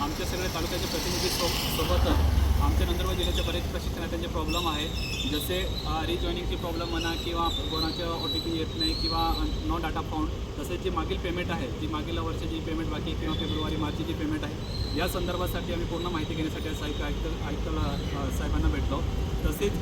आमच्या सगळ्या तालुक्याचे प्रतिनिधी सो सोबतच आमच्या नंदुरबार जिल्ह्याच्या बरेच प्रशिक्षणार्थ्यांचे प्रॉब्लेम आहे जसे रिजॉईनिंगची प्रॉब्लेम म्हणा किंवा कोणाच्या ओ टी पी येत नाही किंवा नो डाटा फाउंड तसेच जी मागील पेमेंट आहे जी मागील वर्षाची जी पेमेंट बाकी किंवा फेब्रुवारी मार्चची जी पेमेंट आहे या संदर्भासाठी आम्ही पूर्ण माहिती घेण्यासाठी साहित्य आयुक्त आयुक्त साहेबांना भेटलो. तसेच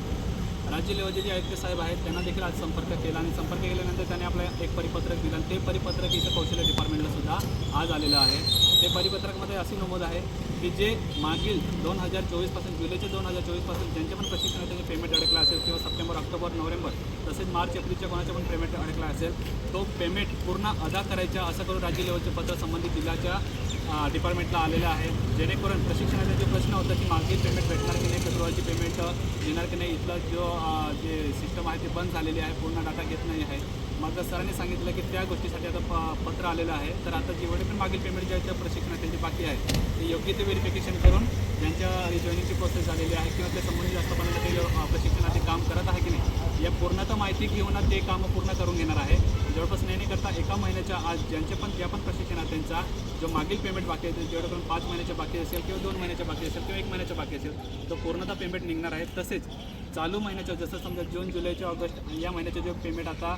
राज्य लेवलचे जे आयुक्त साहेब आहेत त्यांना देखील आज संपर्क केला आणि संपर्क केल्यानंतर त्यांनी आपलं एक परिपत्रक दिलं. आणि ते परिपत्रक इथं कौशल्य डिपार्टमेंटला सुद्धा आज आलेलं आहे. ते परिपत्रकमध्ये अशी नमूद आहे की जे मागील दोन हजार चोवीसपासून जुलैचे दोन हजार चोवीसपासून ज्यांचे पण प्रशिक्षणाचे पेमेंट अडकला असेल किंवा सप्टेंबर ऑक्टोबर नोव्हेंबर तसेच मार्च एप्रिलच्या कोणाच्या पण पेमेंट अडकला असेल तो पेमेंट पूर्ण अदा करायचा असं करून राज्य लेवलचे पत्र संबंधित जिल्ह्याच्या डिपार्टमेंटला आलेलं आहे जेणेकरून प्रशिक्षणाचा जो प्रश्न होता की मागे पेमेंट भेटणार की नाही फेब्रुवारीची पेमेंट येणार की नाही इथलं जो जे सिस्टम आहे ते बंद झालेली आहे पूर्ण डाटा घेत नाही आहे. मग सरांनी सांगितलं की त्या गोष्टीसाठी आता प पत्र आलेलं आहे. तर आता जेवढे पण मागील पेमेंट जे आहे त्या प्रशिक्षणार्थ्यांची बाकी आहे ते योग्य ते व्हेरिफिकेशन करून ज्यांच्या जॉईनिंगची प्रोसेस झालेली आहे किंवा त्या संबंधित आस्थापनाला ते प्रशिक्षणाचे काम करत आहे की नाही या पूर्णतः माहिती घेऊन ते कामं पूर्ण करून घेणार आहे. जवळपास नाही नाही करता एका महिन्याच्या आज ज्यांचे पण ज्या पण प्रशिक्षणार्थ्यांचा जो मागील पेमेंट बाकी असेल जेवढं पण पाच महिन्याच्या बाकी असेल किंवा दोन महिन्याच्या बाकी असेल किंवा एक महिन्याच्या बाकी असेल तो पूर्णतः पेमेंट निघणार आहे. तसेच चालू महिन्याच्या जसं समजा जून जुलैच्या ऑगस्ट या महिन्याचे जो पेमेंट आता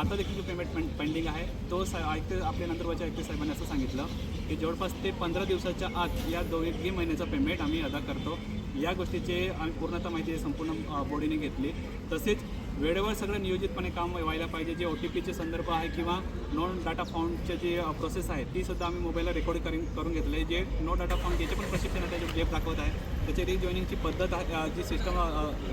आता देखील जो पेमेंट पेंडिंग आहे तो सा आयुक्त आपल्या नंतरच्या आयुक्त साहेबांनी असं सांगितलं की जवळपास ते पंधरा दिवसाच्या आत या दोन्ही महिन्याचं पेमेंट आम्ही अदा करतो. या गोष्टीचे आम्ही पूर्णतः माहिती संपूर्ण बॉडीने घेतली. तसेच वेळेवर सगळं नियोजितपणे काम व्हायला पाहिजे. जे ओ टी पीचे संदर्भ आहे किंवा नॉन डाटा फाउंडचे जे प्रोसेस आहे ती सुद्धा आम्ही मोबाईलला रेकॉर्ड करून करून घेतलं आहे. जे नो डाटा फाउंड याचे पण प्रशिक्षण आहे जे दाखवत आहे त्याचे रिजॉईनिंगची पद्धत आहे जी सिस्टम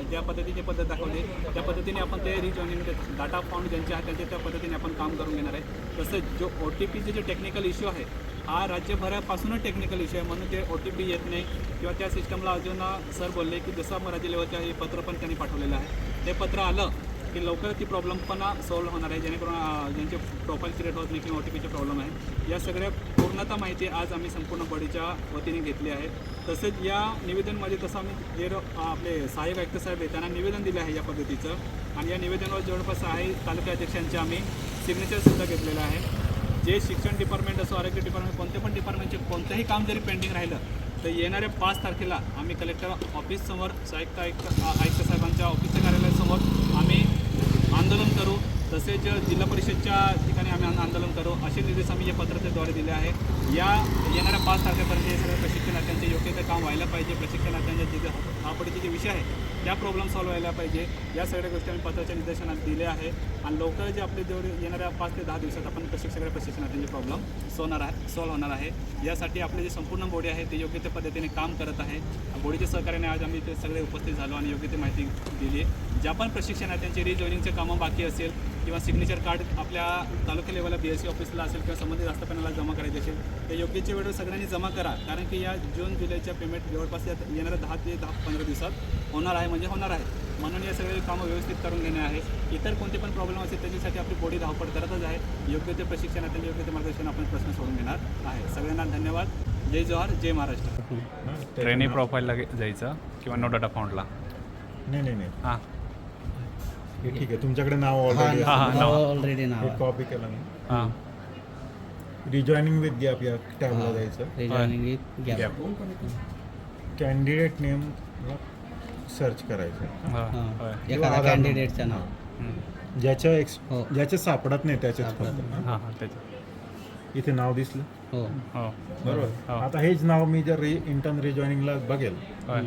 ज्या पद्धतीची पद्धत दाखवली त्या पद्धतीने आपण ते रिजॉईनिंग डाटा फाउंड ज्यांचे आहे त्यांचे त्या पद्धतीने आपण काम करून घेणार आहे. तसंच जो ओ टी पीचे जे टेक्निकल इश्यू आहे हा राज्यभरापासूनच टेक्निकल इश्यू आहे म्हणून ते ओ टी पी येत नाही. किंवा त्या सिस्टमला अजून सर बोलले की जसं मराठी राज्य लेवलचं हे पत्र पण त्यांनी पाठवलेलं आहे. ते पत्र आलं की लवकर ती प्रॉब्लेम पण सॉल्व्ह होणार आहे. जेणेकरून ज्यांचे प्रोफाईल क्रिएट होत नाही किंवा ओ टी पीचे प्रॉब्लेम आहे या सगळ्या पूर्णतः माहिती आज आम्ही संपूर्ण बॉडीच्या वतीने घेतली आहे. तसेच या निवेदनमध्ये तसं आम्ही जे आपले साहेब आयुक्त साहेब आहे त्यांना निवेदन दिलं आहे या पद्धतीचं. आणि या निवेदनावर जवळपास आहे तालुका अध्यक्षांचे आम्ही सिग्नेचरसुद्धा घेतलेलं आहे. जे शिक्षण डिपार्टमेंट असो आरोग्य डिपार्टमेंट कोणते पण डिपार्टमेंटचे कोणतंही काम जरी पेंडिंग राहिलं तर येणाऱ्या पाच तारखेला आम्ही कलेक्टर ऑफिससमोर आयुक्त आयुक्त आयुक्त साहेबांच्या ऑफिसच्या कार्यालयासमोर आम्ही आंदोलन करू तसेच जिल्हा परिषदच्या ठिकाणी आम्ही आंदोलन करू असे निर्देश आम्ही या पत्रतेद्वारे दिले आहे या येणाऱ्या पाच तारखेपर्यंत हे सगळ्या प्रशिक्षणार्थ्यांचे योग्य ते काम व्हायला पाहिजे. प्रशिक्षणार्थ्यांच्या जिथे हापडीचे जे विषय आहे त्या प्रॉब्लेम सॉल्व्ह व्हायला पाहिजे. या सगळ्या गोष्टी आम्ही पत्राच्या निदर्शनात दिले आहे. आणि लवकर जे आपले जेवढे येणाऱ्या पाच ते दहा दिवसात आपण प्रशिक्षक सगळ्या प्रशिक्षणार्थ्यांचे प्रॉब्लेम सोनार आहे सॉल्व्ह होणार आहे. यासाठी आपले जे संपूर्ण बॉडी आहे ते योग्य त्या पद्धतीने काम करत आहे. बॉडीच्या सहकार्याने आज आम्ही ते सगळे उपस्थित झालो आणि योग्य ती माहिती दिली ज्या पण प्रशिक्षणार्थ्यांचे रिजॉईनिंगचे कामं बाकी असेल किंवा सिग्नेचर कार्ड आपल्या तालुका लेवलला बी एस सी ऑफिसला असेल किंवा संबंधित आस्थापनाला जमा करायचे असेल ते योग्यच्या वेळेवर सगळ्यांनी जमा करा. कारण की या जून जुलैच्या पेमेंट जवळपास या येणाऱ्या दहा ते दहा पंधरा दिवसात होणार आहे म्हणजे होणार आहे. म्हणून या सगळे कामं व्यवस्थित करून घेणे आहे. इतर कोणते पण प्रॉब्लेम असेल त्याच्यासाठी आपली बॉडी धावपळ करतच आहे. योग्य ते प्रशिक्षणार्थी योग्य ते मार्गदर्शन आपण प्रश्न सोडून घेणार आहे. सगळ्यांना धन्यवाद. जय जवाहर जय महाराष्ट्र. ट्रेनिंग प्रोफाईलला जायचं किंवा नो डाटा फाउंडला नाही नाही नाही. हां. हे ठीक आहे. तुमच्याकडे नाव ऑलरेडी हा, हा, नाव. ऑलरेडी नाव. कॉपी केलं मी. हां. रिजॉईनिंग विथ गॅप या टॅबला जायचं. Rejoining with gap gap candidate name search करायचं. हां हां. एखादा आधार कॅन्डिडेटचं नाव. हम्म. ज्याच्या एक्स हो. ज्याचे सापडत नाही त्याच्याच सापडत हां हां त्याचं इथे नाव दिसलं? हो. हो. बरोबर. हो. आता हेच नाव मी जर रि इंटर्न रिजॉईनिंगला बघेल. होय.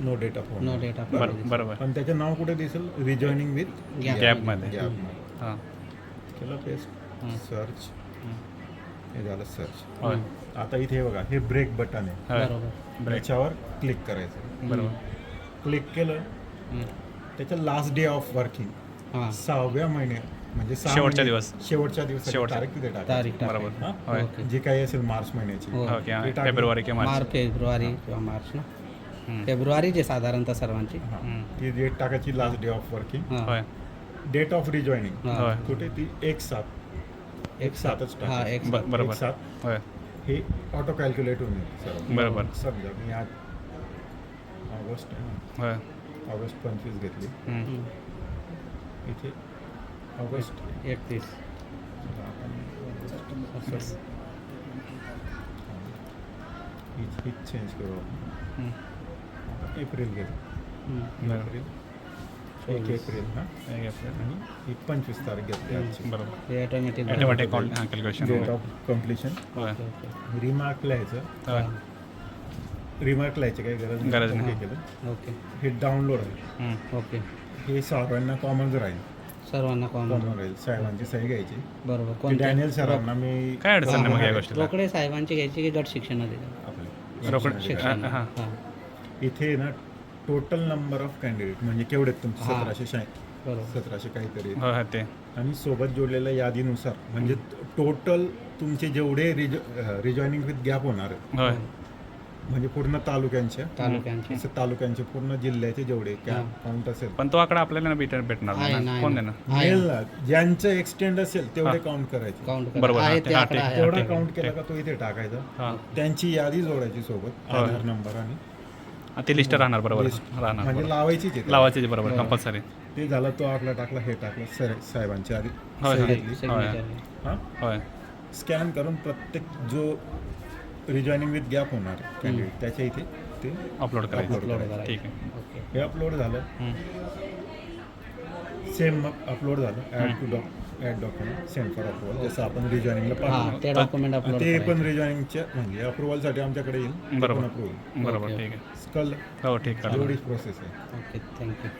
No data phone no data बर बरोबर पण त्याचं नाव कुठे दिसेल? Rejoining with Gap. गॅपमध्ये गॅप हां. केलं पेस्ट हम्म. हे झालं सर्च होय आता इथे बघा हे ब्रेक बटन आहे होय बरोबर ब्रेक याच्यावर क्लिक करायचं बरोबर क्लिक केलं. त्याच्या लास्ट डे ऑफ वर्किंग हां सहाव्या महिन्या म्हणजे सहा शेवटच्या महिने- दिवस. शेवटच्या दिवस शेवटचा. तारीख तिथे. तारीख. बरोबर हां? होय ओके. जी काही असेल मार्च महिन्याची हो. हो. फेब्रुवारी किंवा मार्च मार्च फेब्रुवारी किंवा मार्च ना हम्म. फेब्रुवारीचे साधारणतः सर्वांची हां. हम्म. ती डेट टाकायची लास्ट डे ऑफ वर्किंग हां. होय डेट ऑफ रिजॉईनिंग हां. होय कुठे ती एक सात एक सात. सातच हाँ टाकायची. एक ब- सात. बरोबर. एक सात. होय. हे ऑटो कॅल्क्युलेट होऊन येते सर्व बरोबर. समजा मी आज ऑगस्ट आहे ना. होय. ऑगस्ट पंचवीस घेतली. हम्म. हम्म. इथे ऑगस्ट एकतीस. हीच हीच चेंज करू आपण. हं. एप्रिल बरं. एप्रिल. एक एप्रिल हां एक एप्रिल. आणि पंचवीस तारीख घेतली आजची बरोबर हे ऑटोमॅटिक ऑटोमॅटिक काउंट हां कॅल्क्युलेशन डेट ऑफ कम्प्लिशन होय रिमार्क लिहायचं होय रिमार्क लिहायची काही गरज नाही गरज नाही. हे केलं ओके हे डाउनलोड आहे हं. ओके हे सर्वांना कॉमन राहील सर्वांना कॉमन कॉमन राहील साहेबांची सही घ्यायची बरोबर की कोणत्या डॅनियल सरांना मी काय अडचण नाही मग या गोष्टीला रोकडे साहेबांची घ्यायची की गट शिक्षणात आपले रोकड शिक्षण हां हां इथे ना टोटल नंबर ऑफ कॅन्डिडेट म्हणजे केवढे तुमचे हां. सतराशे सतराशे काहीतरी आहेत. होय होय ते आणि सोबत जोडलेल्या यादीनुसार म्हणजे टोटल तुमचे जेवढे रिज रिजॉईनिंग विथ गॅप होणार आहेत, होय म्हणजे पूर्ण तालुक्यांच्या तालुक्यांचे असं तालुक्यांचे पूर्ण जिल्ह्याचे जेवढे हां. काउंट असेल पण तो आकडा आपल्याला ना भेट भेटणार आहे, ना. कोण. देणार आहे. ज्यांचं एक्सटेंड असेल तेवढे हां. काउंट करायचे काउंट बरोबर, आहे हां, ते हां, आकडा ठीक. आहे तेवढा. काउंट केला का तो इथे टाकायचा हां त्यांची यादी जोडायची सोबत. आधार नंबर आणि हां, ती लिस्ट राहणार बरोबर. राहणार म्हणजे. लावायचीच आहे लावायची बरोबर बरोबर. कंपल्सरी ते झालं तो आपला टाकला हे टाकलं सर साहेबांची आधी. होय, सही होय. घेतली हां? होय. स्कॅन करून प्रत्येक जो रिजॉईनिंग विथ गॅप होणार कॅन्डिडेट त्याच्या इथे ते अपलोड करायचं. ठीक आहे. ओके हे अपलोड झालं. सेम अपलोड झालं. Add to doc add document send for approval जसं आपण रिजॉईनिंगला हां पाठवलं ते डॉक्युमेंट अपलोड ते पण रिजॉईनिंगच्या म्हणजे अप्रुव्हलसाठी आमच्याकडे येईल. बरोबर. अप्रुव्हल बरोबर ठीक आहे. कळलं हो ठीक आहे. एवढीच प्रोसेस आहे. Okay thank you